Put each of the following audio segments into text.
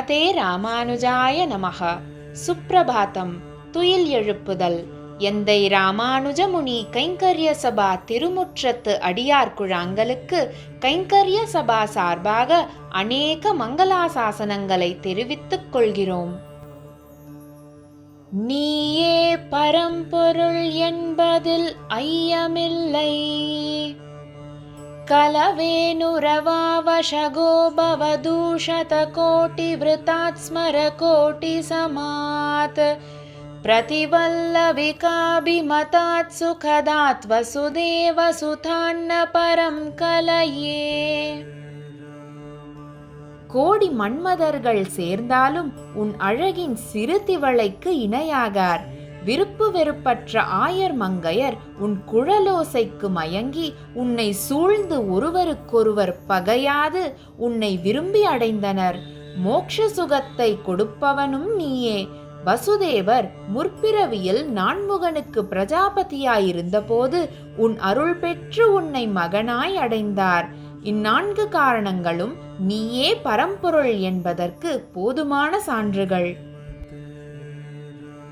ஸ்ரீமதே ராமானுஜாய நமக. சுப்பிரபாதம் துயில் எழுப்புதல். எந்தை ராமானுஜமுனி கைங்கரிய சபா திருமுற்றத்து அடியார் குழாங்களுக்கு கைங்கரிய சபா சார்பாக அநேக மங்களாசாசனங்களை தெரிவித்துக் கொள்கிறோம். நீயே பரம்பொருள் என்பதில் ஐயமில்லை. कलवेनुरवावशगो भवदूषतकोटिवृतात् स्मरकोटिसमात् प्रतिवल्लविकाभिमतात् सुखदात् वसुदेवसुतान्न परं कलये கோடி மன்மதர்கள் சேர்ந்தாலும் உன் அழகின் சிறு திவளைக்கு இணையாகார் விருப்பு வெறுப்பற்ற ஆயர் மங்கையர் உன் குழலோசைக்கு மயங்கி உன்னை சூழ்ந்து ஒருவருக்கொருவர் பகையாது உன்னை விரும்பி அடைந்தனர். மோக்ஷ சுகத்தை கொடுப்பவனும் நீயே. வசுதேவர் முற்பிறவியில் நான்முகனுக்கு பிரஜாபதியாயிருந்தபோது உன் அருள் பெற்று உன்னை மகனாய் அடைந்தார். இந்நான்கு காரணங்களும் நீயே பரம்பொருள் என்பதற்கு போதுமான சான்றுகள்.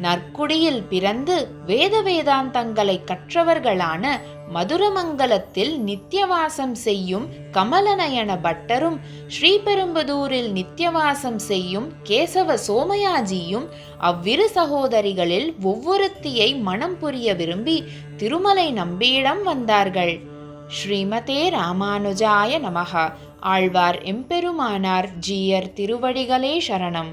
நற்குடியில் பிறந்து வேத வேதாந்தங்களை கற்றவர்களான மதுரமங்கலத்தில் நித்தியவாசம் செய்யும் கமலநயன பட்டரும் ஸ்ரீபெரும்புதூரில் நித்தியவாசம் செய்யும் கேசவ சோமயாஜியும் அவ்விரு சகோதரிகளில் ஒவ்வொருத்தியை மனம் புரிய விரும்பி திருமலை நம்பியிடம் வந்தார்கள். ஸ்ரீமதே ராமானுஜாய நமக. ஆழ்வார் எம்பெருமானார் ஜீயர் திருவடிகளே சரணம்.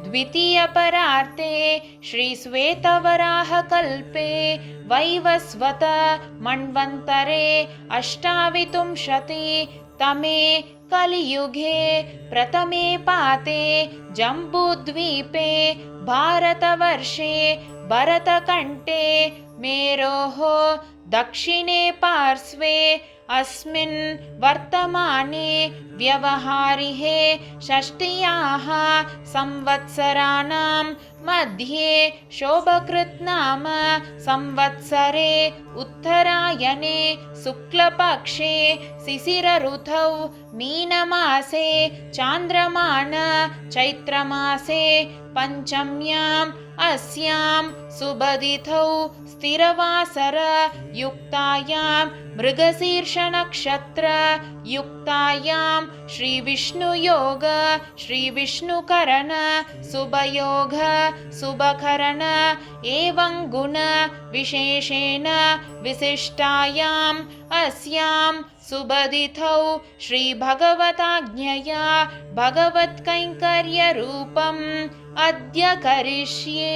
द्वितीयपरार्ते श्रीश्वेतवराहकल्पे वैवस्वत मन्वन्तरे अष्टाविंशति तमे कलियुगे प्रथमे पाते जम्बूद्वीपे भारतवर्षे भरतकण्ठे मेरोः दक्षिणे पार्श्वे अस्मिन् वर्तमाने व्यवहारिहे षष्ट्याः संवत्सराणां मध्ये शोभकृत् नाम संवत्सरे उत्तरायणे शुक्लपक्षे शिशिरऋतौ मीनमासे चान्द्रमान चैत्रमासे पञ्चम्याम् अस्यां सुबदितौ स्थिरवासरयुक्तायां मृगशीर्षनक्षत्रयुक्तायां श्रीविष्णुयोग श्रीविष्णुकरण शुभयोग शुभकरण एवं गुणविशेषेण विशिष्टायाम् अस्यां सुबदितौ श्रीभगवताज्ञया भगवत्कैङ्कर्यरूपम् अद्य करिष्ये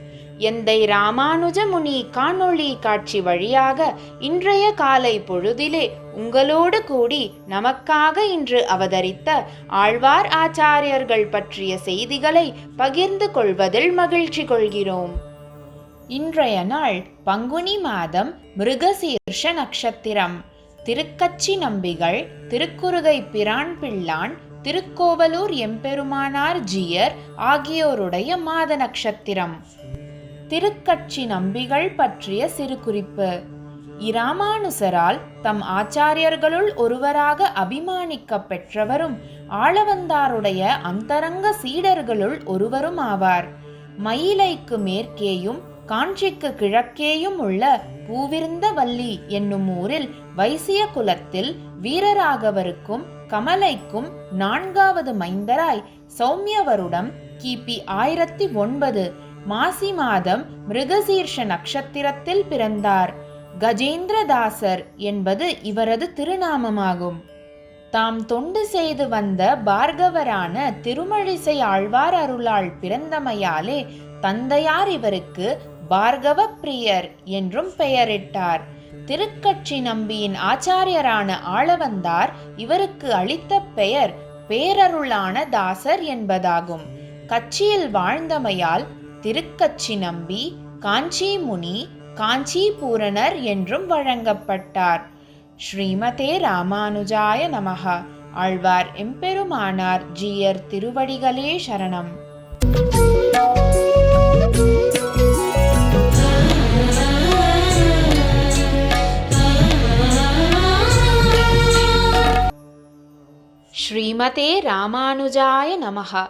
எந்தை ராமானுஜ முனி காணொளி காட்சி வழியாக இன்றைய காலை பொழுதிலே உங்களோடு கூடி நமக்காக இன்று அவதரித்த ஆழ்வார் ஆச்சாரியர்கள் பற்றிய செய்திகளை பகிர்ந்து கொள்வதில் மகிழ்ச்சி கொள்கிறோம். இன்றைய நாள் பங்குனி மாதம் மிருகசீர்ஷ நட்சத்திரம். திருக்கச்சி நம்பிகள் திருக்குறுகை பிரான் பிள்ளான் திருக்கோவலூர் எம்பெருமானார் ஜியர் ஆகியோருடைய மாத நட்சத்திரம். திருக்கட்சி நம்பிகள் பற்றிய சிறு குறிப்பு இராமானுசரால் தம் ஆச்சாரியர்களுள் ஒருவராக அபிமானிக்க பெற்றவரும் ஆளவந்தாருடைய அந்தரங்க சீடர்களுள் ஒருவரும் ஆவார். மயிலைக்கு மேற்கேயும் காஞ்சிக்கு கிழக்கேயும் உள்ள பூவிருந்த வள்ளி என்னும் ஊரில் வைசிய குலத்தில் வீரராகவருக்கும் கமலைக்கும் நான்காவது மைந்தராய் சௌமியவருடம் கிபி ஆயிரத்தி ஒன்பது மாசி மாதம் மிருகசீர்ஷ நட்சத்திரத்தில் பிறந்தார். கஜேந்திரதாசர் என்பது இவரது திருநாமமாகும். தாம் தொண்டு செய்து வந்த பார்கவரான திருமழிசை ஆழ்வார் அருளால் பிறந்தமையாலே தந்தையார் இவருக்கு பார்கவ பிரியர் என்றும் பெயரிட்டார். திருக்கட்சி நம்பியின் ஆச்சாரியரான ஆளவந்தார் இவருக்கு அளித்த பெயர் பேரருளான தாசர் என்பதாகும். கட்சியில் வாழ்ந்தமையால் திருக்கச்சி நம்பி காஞ்சி முனி காஞ்சிபூரணர் என்றும் வழங்கப்பட்டார். ஸ்ரீமதே ராமானுஜாய நமக. ஆழ்வார் எம்பெருமானார் ஜீயர் திருவடிகளே சரணம். ஸ்ரீமதே ராமானுஜாய நமக.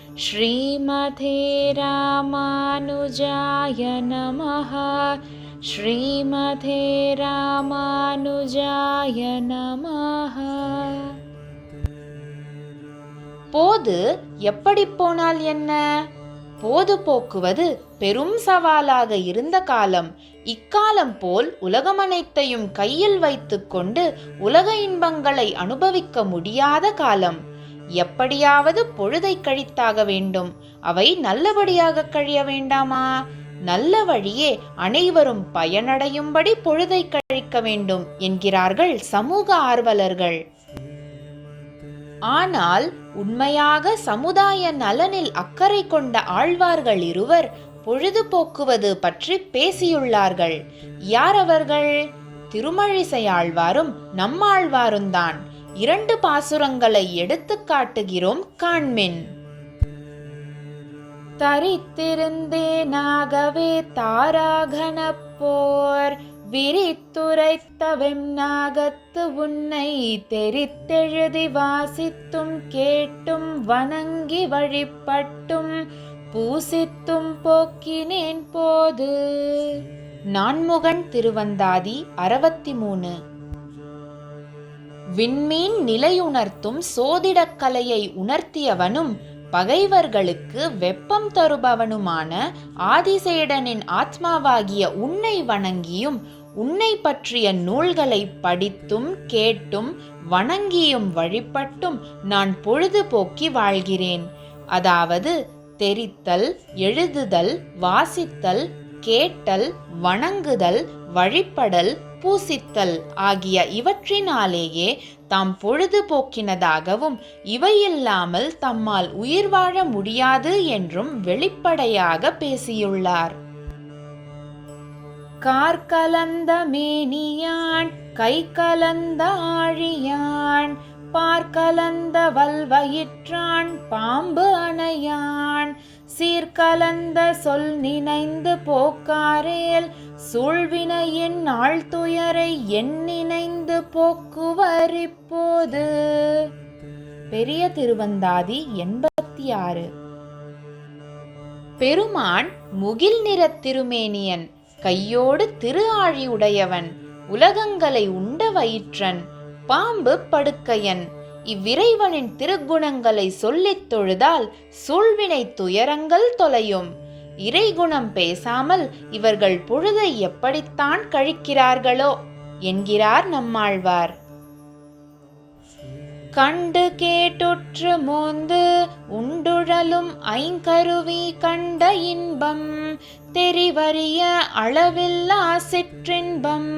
श्रीमते रामानुजाय नमः श्रीमते ராமானுஜாய நமः போது எப்படி போனால் என்ன போது போக்குவது பெரும் சவாலாக இருந்த காலம் இக்காலம் போல் உலகமனைத்தையும் கையில் வைத்துக்கொண்டு உலக இன்பங்களை அனுபவிக்க முடியாத காலம் எப்படியாவது பொழுதை கழித்தாக வேண்டும். அவை நல்லபடியாக கழிய வேண்டாமா? நல்ல வழியே அனைவரும் பயனடையும்படி பொழுதை கழிக்க வேண்டும் என்கிறார்கள் சமூக ஆர்வலர்கள். ஆனால் உண்மையாக சமுதாய நலனில் அக்கறை கொண்ட ஆழ்வார்கள் இருவர் பொழுதுபோக்குவது பற்றி பேசியுள்ளார்கள். யார் அவர்கள்? திருமழிசை ஆழ்வாரும் நம்மாழ்வாரும் தான் இரண்டு பாசுரங்களை எடுத்து காட்டுகிறோம் காண்மின். தரித்திருந்தேனாகவே தாராகன போர் விரித்துரைத்தவெம் நாகத்து உன்னை தெரித்தெழுதி வாசித்தும் கேட்டும் வணங்கி வழிபட்டும் பூசித்தும் போக்கினேன் போது. நான்முகன் திருவந்தாதி அறுபத்தி மூணு. விண்மீன் நிலையுணர்த்தும் சோதிடக் கலையை உணர்த்தியவனும் பகைவர்களுக்கு வெப்பம் தருபவனுமான ஆதிசேடனின் ஆத்மாவாகிய உன்னை வணங்கியும் உன்னை பற்றிய நூல்களை படித்தும் கேட்டும் வணங்கியும் வழிபட்டும் நான் பொழுதுபோக்கி வாழ்கிறேன். அதாவது தெரித்தல் எழுதுதல் வாசித்தல் கேட்டல் வணங்குதல் வழிபடல் பூசித்தல் ஆகிய இவற்றினாலேயே தாம் பொழுதுபோக்கினதாகவும் இவையில்லாமல் தம்மால் உயிர் வாழ முடியாது என்றும் வெளிப்படையாக பேசியுள்ளார். கார்கலந்த மேனியான் கை கலந்த ஆழியான் பார்க்கலந்த வல்வயிற்றான் பாம்பு அணையான் சீர்கலந்த சொல் நினைந்து போக்காரேல் சூழ்வினையின் ஆழ்துயரை என் நினைந்து போக்குவர் இப்போது. பெரிய திருவந்தாதி எண்பத்தி ஆறு பெருமான் முகில் நிற திருமேனியன் கையோடு திரு ஆழி உடையவன் உலகங்களை உண்ட வயிற்றன் பாம்பு படுக்கையன் இவ்விறைவனின் திருக்குணங்களை சொல்லித் தொழுதால் சூழ்வினை துயரங்கள் தொலையும். இறைகுணம் பேசாமல் இவர்கள் பொழுதை எப்படித்தான் கழிக்கிறார்களோ என்கிறார் நம்மாழ்வார். கண்டு கேட்டுற்று மோந்து உண்டுழலும் ஐங்கருவி கண்ட இன்பம் தெரிவறிய அளவில்லா சிற்றின்பம்.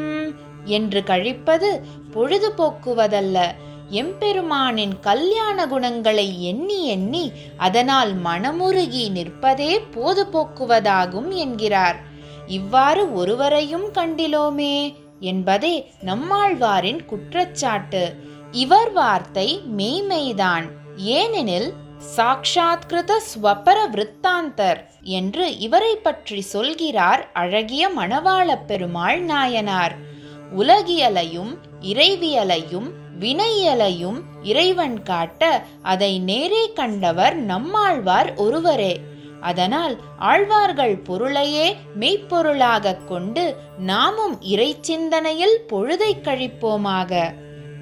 என்று கழிப்பது பொழுதுபோக்குவதல்ல எம்பெருமானின் கல்யாண குணங்களை எண்ணி எண்ணி அதனால் மனமுருகி நிற்பதே போது போக்குவதாகும் என்கிறார். இவ்வாறு ஒருவரையும் கண்டிலோமே என்பதே நம்மாழ்வாரின் குற்றச்சாட்டு. இவர் வார்த்தை மெய்மெய்தான் ஏனெனில் சாக்ஷாத்கிருத ஸ்வபர விருத்தாந்தர் என்று இவரை பற்றி சொல்கிறார் அழகிய மணவாளப் பெருமாள் நாயனார். உலகியலையும் இறைவியலையும் வினையலையும் இறைவன் காட்ட அதை நேரே கண்டவர் நம்மாழ்வார் ஒருவரே. அதனால் ஆழ்வார்கள் பொருளையே மெய்ப்பொருளாகக் கொண்டு நாமும் இறை சிந்தனையில் பொழுதைக் கழிப்போமாக.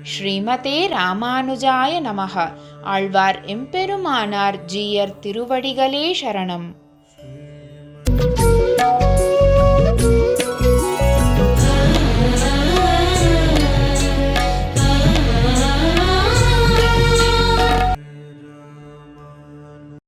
ஸ்ரீமதே ராமானுஜாய நமக. ஆழ்வார் எம்பெருமானார் ஜீயர் திருவடிகளே சரணம்.